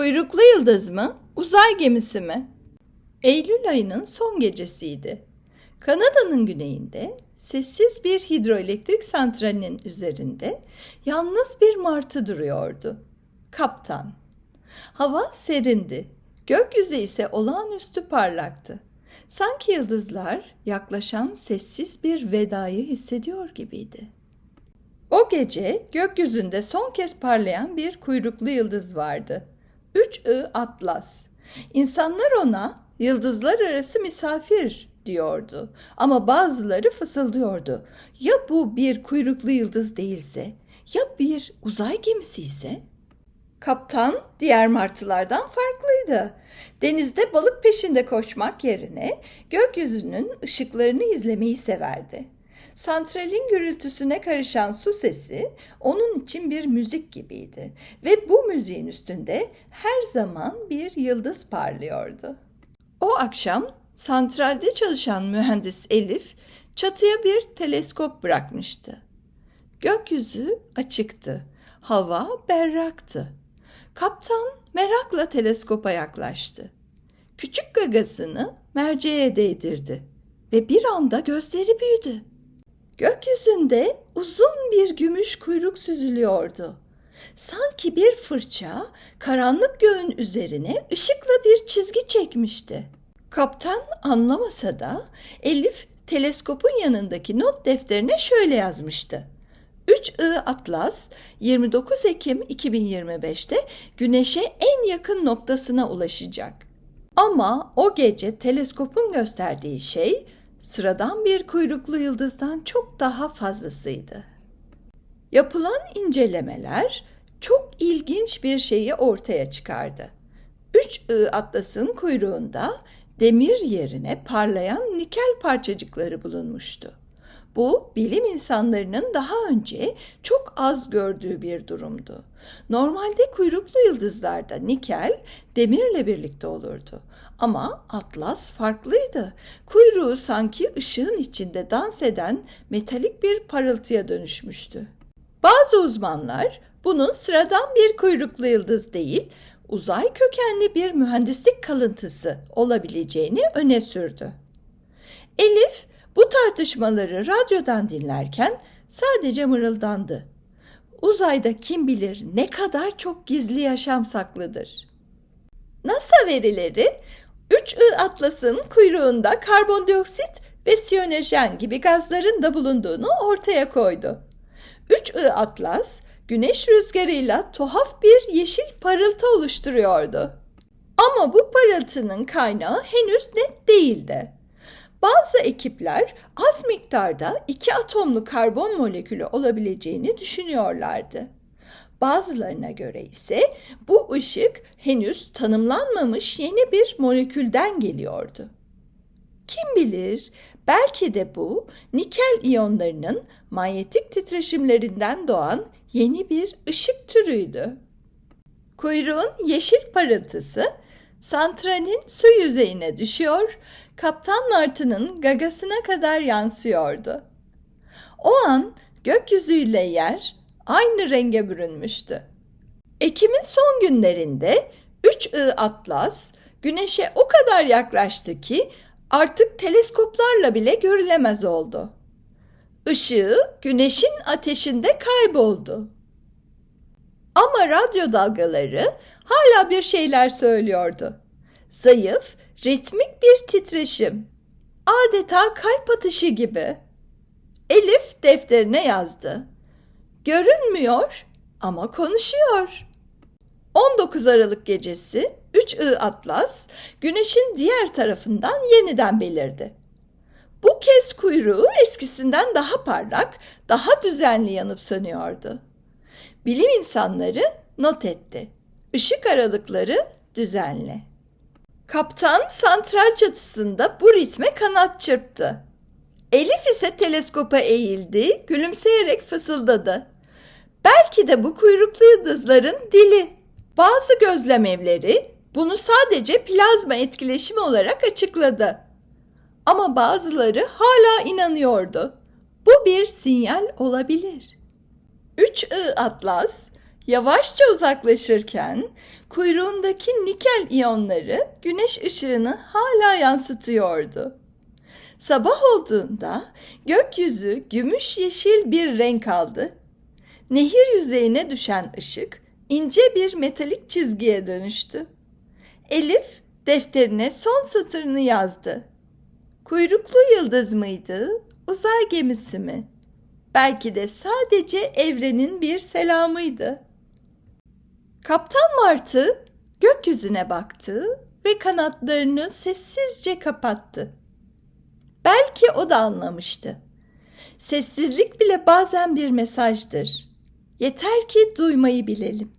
Kuyruklu yıldız mı, uzay gemisi mi? Eylül ayının son gecesiydi. Kanada'nın güneyinde sessiz bir hidroelektrik santralinin üzerinde yalnız bir martı duruyordu. Kaptan. Hava serindi. Gökyüzü ise olağanüstü parlaktı. Sanki yıldızlar yaklaşan sessiz bir vedayı hissediyor gibiydi. O gece gökyüzünde son kez parlayan bir kuyruklu yıldız vardı. 3I Atlas. İnsanlar ona yıldızlar arası misafir diyordu. Ama bazıları fısıldıyordu. Ya bu bir kuyruklu yıldız değilse, ya bir uzay gemisi ise? Kaptan diğer martılardan farklıydı. Denizde balık peşinde koşmak yerine gökyüzünün ışıklarını izlemeyi severdi. Santralin gürültüsüne karışan su sesi onun için bir müzik gibiydi ve bu müziğin üstünde her zaman bir yıldız parlıyordu. O akşam santralde çalışan mühendis Elif çatıya bir teleskop bırakmıştı. Gökyüzü açıktı, hava berraktı. Kaptan merakla teleskopa yaklaştı. Küçük gagasını merceğe değdirdi ve bir anda gözleri büyüdü. Gökyüzünde uzun bir gümüş kuyruk süzülüyordu. Sanki bir fırça karanlık göğün üzerine ışıkla bir çizgi çekmişti. Kaptan anlamasa da Elif teleskopun yanındaki not defterine şöyle yazmıştı. 3I Atlas 29 Ekim 2025'te Güneş'e en yakın noktasına ulaşacak. Ama o gece teleskopun gösterdiği şey sıradan bir kuyruklu yıldızdan çok daha fazlasıydı. Yapılan incelemeler çok ilginç bir şeyi ortaya çıkardı. 3I Atlas'ın kuyruğunda demir yerine parlayan nikel parçacıkları bulunmuştu. Bu bilim insanlarının daha önce çok az gördüğü bir durumdu. Normalde kuyruklu yıldızlarda nikel demirle birlikte olurdu. Ama Atlas farklıydı. Kuyruğu sanki ışığın içinde dans eden metalik bir parıltıya dönüşmüştü. Bazı uzmanlar bunun sıradan bir kuyruklu yıldız değil, uzay kökenli bir mühendislik kalıntısı olabileceğini öne sürdü. Elif bu tartışmaları radyodan dinlerken sadece mırıldandı. Uzayda kim bilir ne kadar çok gizli yaşam saklıdır. NASA verileri 3I Atlas'ın kuyruğunda karbondioksit ve siyanojen gibi gazların da bulunduğunu ortaya koydu. 3I Atlas güneş rüzgarıyla tuhaf bir yeşil parıltı oluşturuyordu. Ama bu parıltının kaynağı henüz net değildi. Bazı ekipler az miktarda iki atomlu karbon molekülü olabileceğini düşünüyorlardı. Bazılarına göre ise bu ışık henüz tanımlanmamış yeni bir molekülden geliyordu. Kim bilir belki de bu nikel iyonlarının manyetik titreşimlerinden doğan yeni bir ışık türüydü. Kuyruğun yeşil parıltısı santralin su yüzeyine düşüyor, Kaptan Martı'nın gagasına kadar yansıyordu. O an gökyüzüyle yer aynı renge bürünmüştü. Ekim'in son günlerinde 3I Atlas güneşe o kadar yaklaştı ki artık teleskoplarla bile görülemez oldu. Işığı güneşin ateşinde kayboldu. Ama radyo dalgaları hala bir şeyler söylüyordu. Zayıf, ritmik bir titreşim. Adeta kalp atışı gibi. Elif defterine yazdı. Görünmüyor ama konuşuyor. 19 Aralık gecesi 3I Atlas güneşin diğer tarafından yeniden belirdi. Bu kez kuyruğu eskisinden daha parlak, daha düzenli yanıp sönüyordu. Bilim insanları not etti. Işık aralıkları düzenli. Kaptan santral çatısında bu ritme kanat çırptı. Elif ise teleskopa eğildi, gülümseyerek fısıldadı. Belki de bu kuyruklu yıldızların dili. Bazı gözlem evleri bunu sadece plazma etkileşimi olarak açıkladı. Ama bazıları hala inanıyordu. Bu bir sinyal olabilir. 3I Atlas Yavaşça uzaklaşırken kuyruğundaki nikel iyonları güneş ışığını hala yansıtıyordu. Sabah olduğunda gökyüzü gümüş yeşil bir renk aldı. Nehir yüzeyine düşen ışık ince bir metalik çizgiye dönüştü. Elif defterine son satırını yazdı. Kuyruklu yıldız mıydı, uzay gemisi mi? Belki de sadece evrenin bir selamıydı. Kaptan Martı gökyüzüne baktı ve kanatlarını sessizce kapattı. Belki o da anlamıştı. Sessizlik bile bazen bir mesajdır. Yeter ki duymayı bilelim.